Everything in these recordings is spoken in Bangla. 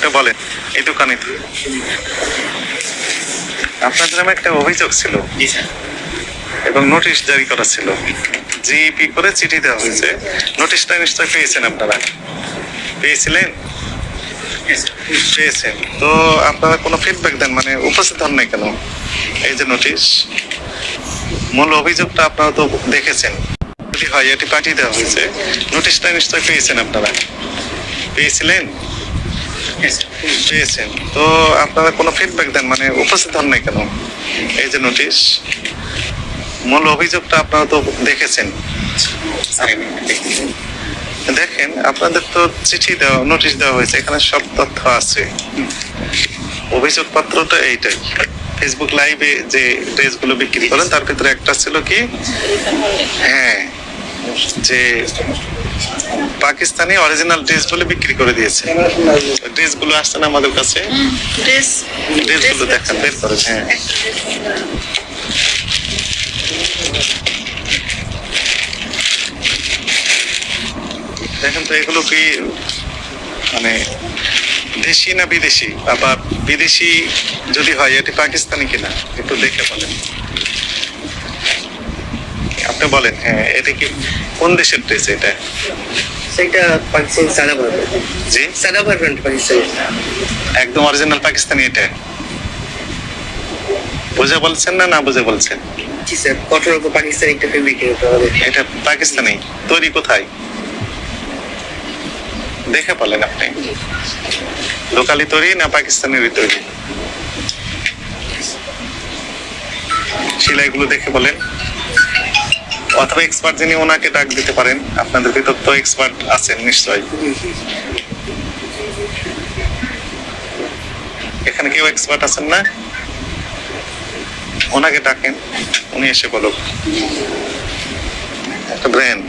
আপনি বলেন এই দোকানে তো। আপনাদের নামে একটা অভিযোগ ছিল। এবং নোটিশ জারি করা ছিল। জিপি করে চিঠি দেওয়া হয়েছে। নোটিশটা নিশ্চয় পেয়েছেন আপনারা? পেয়েছিলেন? পেয়েছেন। তো আপনারা কোনো ফিডব্যাক দেন? মানে উপস্থিত হন নাই কেন? এই যে নোটিশ। মূল অভিযোগটা আপনারা তো দেখেছেন। যদি হয় এটি পাঠিয়ে দেওয়া হয়েছে। নোটিশটা নিশ্চয় পেয়েছেন আপনারা? পেয়েছিলেন? পেয়েছেন তো আপনারা কোনো ফিডব্যাক দেন মানে উপস্থিত হন নাই কেন? এই যে নোটিশ মূল অভিযোগটা আপনারা তো দেখেছেন। দেখেন, আপনাদের তো চিঠি দেওয়া নোটিশ দেওয়া হয়েছে, এখানে সব তথ্য আছে। অভিযোগ পত্রটা এইটাই। ফেসবুক লাইভে যে ড্রেসগুলো বিক্রি করেন, তার ভিতরে একটা ছিল কি? হ্যাঁ যে পাকিস্তানি অরিজিনাল ড্রেস বলে বিক্রি করে দিয়েছে। ড্রেসগুলো আসছে না আমাদের কাছে। ড্রেস ড্রেসগুলো দেখান বের করেন হ্যাঁ। দেখেন তো এগুলো কি মানে দেশি না বিদেশি? আবার বিদেশি যদি হয় এটি পাকিস্তানি কিনা? একটু দেখে বলেন। আপনি বলেন হ্যাঁ এটা কি কোন দেশের ড্রেস এটা? সেটা পাকিস্তান সাদা জি? সাদা ভারত পাকিস্তান। একদম অরিজিনাল পাকিস্তানি এটা। বুঝে বলছেন না না বুঝে বলছেন? জি স্যার কঠোর উপর পাকিস্তানি একটা ফেব্রিক এটা পাকিস্তানি তৈরি কোথায়? দেখে বলেন আপনি। লোকালি তৈরি না পাকিস্তানেরই তৈরি? সেলাইগুলো দেখে বলেন। অথবা এক্সপার্ট যিনি ওনাকে ডাক দিতে পারেন আপনাদের ভিতর তো এক্সপার্ট আছেন নিশ্চয়ই। এখানে কেউ এক্সপার্ট আছেন না? ওনাকে ডাকেন, উনি এসে বলুক। একটা ব্র্যান্ড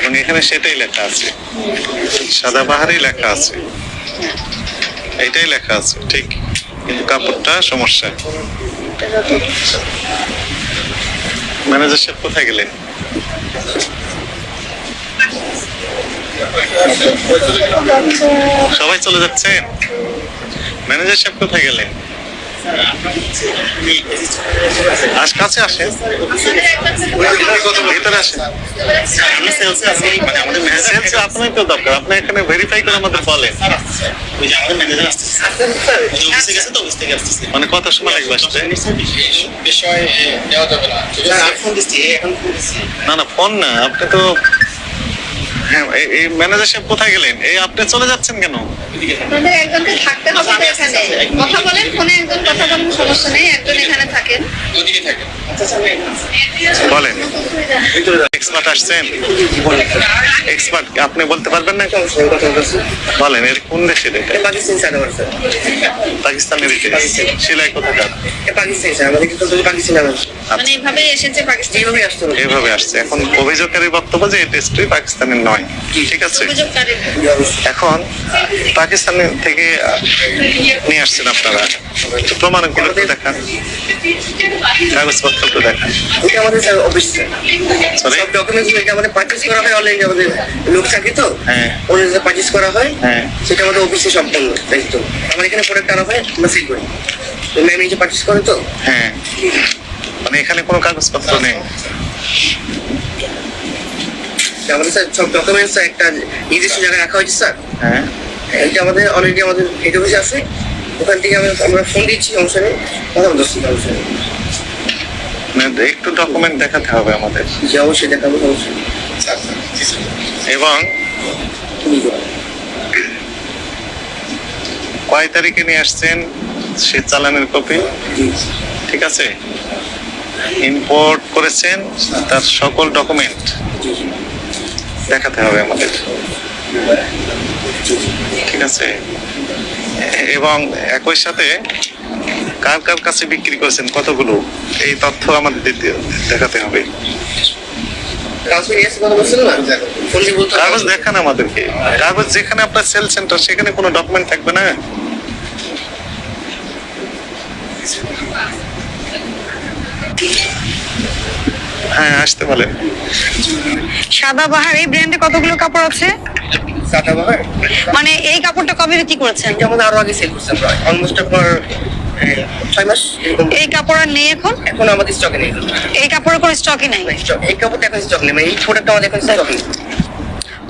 এবং এখানে সেটাই লেখা আছে। সাদা বাহারই লেখা আছে। এইটাই লেখা আছে, ঠিক। কিন্তু কাপড়টা সমস্যা। ম্যানেজার সাহেব কোথায় গেলেন? সবাই চলে যাচ্ছেন? ম্যানেজার সাহেব কোথায় গেলেন? আজ কাছে আসেন ভিতরে আসেন আমি সেলসে আছি মানে আমাদের সেলসে আপনার তো দরকার আপনি এখানে ভেরিফাই করে আমাদের বলেন। মানে কত সময় লাগবে আসতে। না। না ফোন না আপনি তো হ্যাঁ এই- এই ম্যানেজার সাহেব কোথায় গেলেন? এই আপনি চলে যাচ্ছেন কেন? এদিকে আপনাদের একজনকে থাকতে হবে তো এখানে। কথা বলেন ফোনে একজন কথা বলেন সমস্যা নেই একজন এখানে থাকেন। ওদিকে থাকেন? বলেন। এক্সপার্ট আসছেন? এক্সপার্ট আপনি বলতে পারবেন না? বলেন এর কোন দেশের এটা? পাকিস্তানের এটা সেলাই কোথাকার এটা পাকিস্তান স্যার আমাদের কিন্তু পাকিস্তান ভারত মানে এইভাবে এসেছে পাকিস্তান। এইভাবে আসতে হবে এভাবে আসছে। এখন অভিযোগকারী বক্তব্য যে এই টেস্টটি পাকিস্তানের নয়। ঠিক আছে? এখন পাকিস্তান থেকে নিয়ে আসছেন আপনারা। প্রমাণগুলো একটু দেখান। কাগজপত্র একটু দেখান। এটা আমাদের স্যার অফিস সব ডকুমেন্টস এটা আমাদের পারচেজ করা হয় অলরেডি আমাদের লোক থাকে তো। হ্যাঁ। ওদের যে পারচেজ করা হয়। হ্যাঁ। সেটা আমাদের অফিসে সম্পূর্ণ দায়িত্ব আমার এখানে প্রোডাক্ট আনা হয় আমরা সেল করি। ম্যাম এই যে পারচেজ করে তো? হ্যাঁ। মানে এখানে কোনো কাগজপত্র নেই। আমাদের স্যার সব ডকুমেন্টস একটা নির্দিষ্ট জায়গায় রাখা হয়েছে স্যার। হ্যাঁ। এটা আমাদের অলরেডি আমাদের হেড অফিসে আছে। ওখান থেকে আমরা আমরা ফোন দিচ্ছি সমস্যা নেই কথা বলছি সমস্যা নেই একটু ডকুমেন্ট দেখাতে হবে আমাদের। যে অবশ্যই দেখাবো সমস্যা নেই এবং কয় তারিখে নিয়ে আসছেন সে চালানের কপি? ঠিক আছে? ইম্পোর্ট করেছেন তার সকল ডকুমেন্ট জি জি। দেখাতে হবে আমাদের। ঠিক আছে? এবং একই সাথে কার কার কাছে বিক্রি করেছেন কতগুলো এই তথ্য আমাদের দেখাতে হবে। কাগজ দেখান আমাদেরকে। কাগজ যেখানে আপনার সেল সেন্টার সেখানে কোনো ডকুমেন্ট থাকবে না? হ্যাঁ আসতে বলেন। সাদাবাহার এই ব্র্যান্ডে কতগুলো কাপড় আছে? সাদা বাহার মানে এই কাপড়টা কবে বিক্রি করেছেন? আমাদের আরও আগে সেল করছে আমরা। অলমোস্ট আপনার ছয় মাস এই কাপড় আর নেই এখন? এখন আমাদের স্টকে নেই। এই কাপড়ের কোনো স্টকই নাই? এই কাপড়টা এখন স্টক নেই। মানে এই প্রোডাক্ট আমাদের এখন স্টক নেই।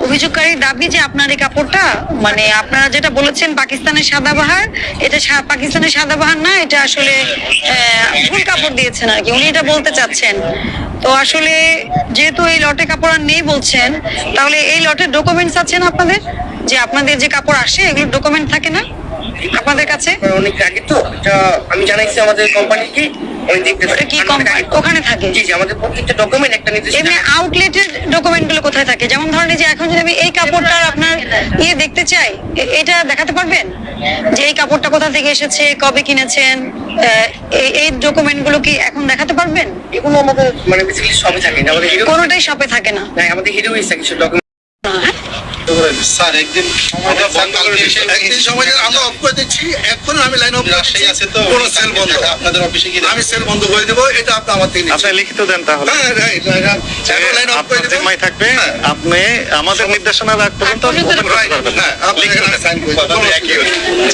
অভিযোগকারীর দাবি যে আপনার এই কাপড়টা মানে আপনারা যেটা বলেছেন পাকিস্তানের সাদাবাহার এটা পাকিস্তানের সাদাবাহার না এটা আসলে আহ, ভুল কাপড় দিয়েছেন আর কি। উনি এটা বলতে চাচ্ছেন। তো আসলে যেহেতু এই লটে কাপড় আর নেই বলছেন তাহলে এই লটের ডকুমেন্টস আছে না আপনাদের? যে আপনাদের যে কাপড় আসে এগুলো ডকুমেন্ট থাকে না আপনাদের কাছে? কারণ অনেক আগে তো। এটা আমি জানাইছি আমাদের কোম্পানিকে ওখানে থাকে। জি জি আমাদের প্রত্যেকটা ডকুমেন্ট একটা নির্দিষ্ট এমনি আউটলেটের ডকুমেন্টগুলো কোথায় থাকে? যেমন ধরেন এই যে এখন যদি আমি এই কাপড়টার আপনার ইয়ে দেখতে চাই? এটা দেখাতে পারবেন? যে এই কাপড়টা কোথা থেকে এসেছে কবে কিনেছেন আহ, এই- এই ডকুমেন্টগুলো কি এখন দেখাতে পারবেন? এগুলো আমাদের মানে বেসিক্যালি শপে থাকে না। আমাদের কোনোটাই শপে থাকে না। না আমাদের হিরো ইস কিছু ডকুমেন্ট হ্যাঁ? স্যার একদিন সময়টা বন্ধ করে একদিন সময় দিচ্ছি এখন আমি লাইন অফ রাজশাহী আছে তো কোনো সেল বন্ধ। আপনাদের অফিসে গিয়ে আমি সেল বন্ধ করে দেবো এটা আপনি আমার থেকে আপনি লিখিত দেন তাহলে। হ্যাঁ লাইন অফ করে দেবো। থাকবে হ্যাঁ। আপনি আমাদের নির্দেশনা রাখ পর্যন্ত open করতে পারবেন। হ্যাঁ,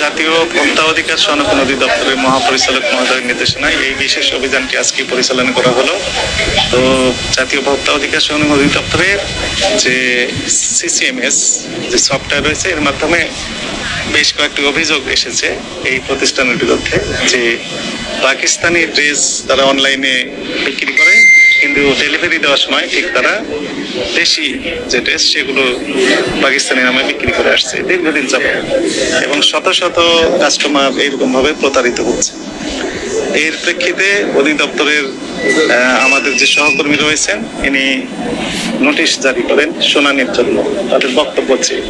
জাতীয় ভোক্তা অধিকার সনদ মহাপরিচালক মহোদয়ের নির্দেশনায় এই বিশেষ অভিযানটি আজকে পরিচালনা করা হলো। তো জাতীয় ভোক্তা অধিকার সনদ অধিদপ্তরের যে সিসিএমএস যে সফটওয়্যার রয়েছে এর মাধ্যমে বেশ কয়েকটি অভিযোগ এসেছে এই প্রতিষ্ঠানের বিরুদ্ধে যে পাকিস্তানি ড্রেস তারা অনলাইনে বিক্রি করে, কিন্তু ডেলিভারি দেওয়ার সময় ঠিক তারা দেশি যে ড্রেস সেগুলো পাকিস্তানি নামে বিক্রি করে আসছে দীর্ঘদিন যাবত এবং শত শত কাস্টমার এইরকম ভাবে প্রতারিত হচ্ছে। এর প্রেক্ষিতে অধিদপ্তরের আমাদের যে সহকর্মী রয়েছেন, ইনি নোটিশ জারি করেন শুনানির জন্য। তাদের বক্তব্য চেয়ে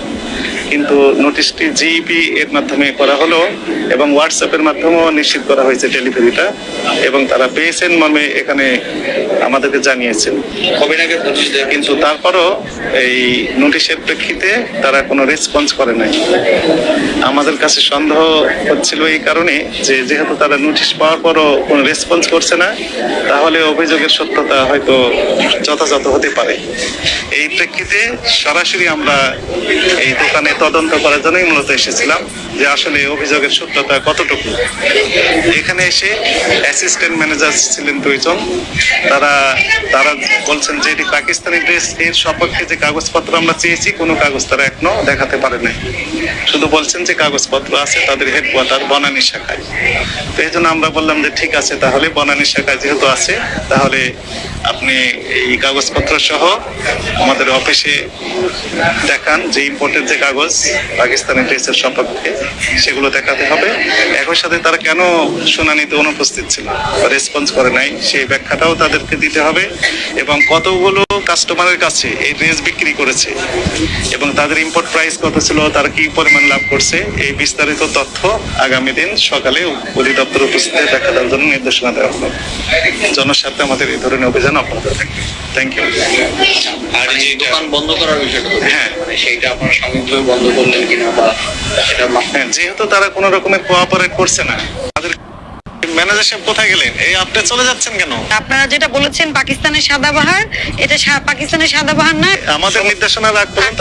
কিন্তু নোটিশটি জিইপি এর মাধ্যমে করা হলো এবং হোয়াটসঅ্যাপের মাধ্যমেও নিশ্চিত করা হয়েছে ডেলিভারিটা এবং তারা পেয়েছেন মর্মে এখানে আমাদেরকে জানিয়েছেন। কবে পঁচিশ কিন্তু তারপরও এই নোটিশের প্রেক্ষিতে তারা কোনো রেসপন্স করে নাই। আমাদের কাছে সন্দেহ হচ্ছিল এই কারণে যে যেহেতু তারা নোটিশ পাওয়ার পরও কোনো রেসপন্স করছে না তাহলে অভিযোগের সত্যতা হয়তো যথাযথ হতে পারে। এই প্রেক্ষিতে সরাসরি আমরা এই দোকানে তদন্ত করার জন্যই মূলত এসেছিলাম। যে আসলে অভিযোগের সত্যতা কতটুকু? এখানে এসে অ্যাসিস্ট্যান্ট ম্যানেজার ছিলেন দুইজন। তারা তারা বলছেন যে এটি পাকিস্তানি ড্রেস এর সপক্ষে যে কাগজপত্র আমরা চেয়েছি, কোনো কাগজ তারা এখনও দেখাতে পারে নাই। শুধু বলছেন যে কাগজপত্র আছে, তাদের হেডকোয়ার্টার বনানী শাখায়। তো এই জন্য আমরা বললাম যে ঠিক আছে, তাহলে বনানী শাখায় যেহেতু আছে, তাহলে আপনি এই কাগজপত্র সহ আমাদের অফিসে দেখান যে ইম্পোর্টের যে কাগজ পাকিস্তানি ড্রেসের সপক্ষে। সেগুলো দেখাতে হবে। একই সাথে তারা কেন শুনানিতে অনুপস্থিত ছিল? রেসপন্স করে নাই। সেই ব্যাখ্যাটাও তাদেরকে দিতে হবে এবং কতগুলো কাস্টমারের কাছে এই ড্রেস বিক্রি করেছে এবং তাদের ইম্পোর্ট প্রাইস কত ছিল তারা কি পরিমাণ লাভ করছে এই বিস্তারিত তথ্য আগামী দিন সকালে অধিদপ্তর উপস্থিত দেখা দেওয়ার জন্য নির্দেশনা দেওয়া হলো জনস্বার্থে আমাদের এই ধরনের অভিযান অব্যাহত থাকবে। থ্যাংক ইউ আর এই যে দোকান বন্ধ করার বিষয়টা হ্যাঁ। মানে সেইটা আপনারা সাময়িকভাবে বন্ধ করলেন কিনা বা সেটা যেহেতু তারা কোনো রকমের কোঅপারেট করছে না তাদের ম্যানেজার সাহেব কোথায় গেলেন? এই আপনি চলে যাচ্ছেন কেন? আপনারা যেটা বলেছেন পাকিস্তানের সাদাবাহার এটা সা- পাকিস্তানের সাদাবাহার না। আমাদের নির্দেশনা রাখ পর্যন্ত